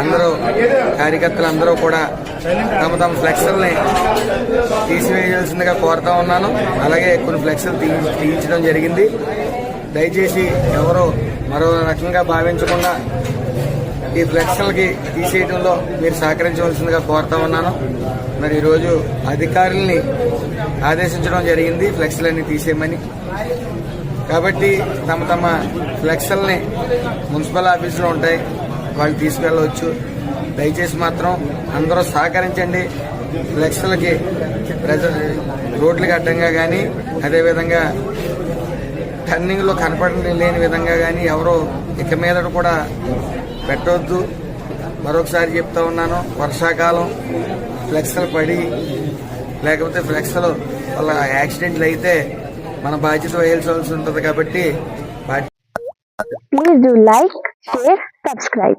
అందరూ కార్యకర్తలందరూ కూడా తమ తమ ఫ్లెక్సుల్ని తీసివేయాల్సిందిగా కోరుతా ఉన్నాను. అలాగే కొన్ని ఫ్లెక్సులు తీయించడం జరిగింది. దయచేసి ఎవరు మరో రకంగా భావించకుండా ఈ ఫ్లెక్సల్కి తీసేయడంలో మీరు సహకరించవలసిందిగా కోరుతా ఉన్నాను. మరి ఈరోజు అధికారుల్ని ఆదేశించడం జరిగింది ఫ్లెక్స్లన్నీ తీసేయమని. కాబట్టి తమ తమ ఫ్లెక్సల్ని మున్సిపల్ ఆఫీసులో ఉంటాయి. వాళ్ళు తీసుకెళ్ళవచ్చు. దయచేసి మాత్రం అందరూ సహకరించండి. ఫ్లెక్స్లకి ప్రజ రోడ్లకి అడ్డంగా కానీ అదేవిధంగా టర్నింగ్లో కనపడని లేని విధంగా కానీ ఎవరో ఇక మీద కూడా పెట్టవద్దు మరొకసారి చెప్తా ఉన్నాను వర్షాకాలం ఫ్లెక్స్లు పడి లేకపోతే ఫ్లెక్స్లు వల్ల యాక్సిడెంట్లు అయితే మన బాధ్యత వహించవలసి ఉంటుంది కాబట్టి బాధ్యత share, subscribe.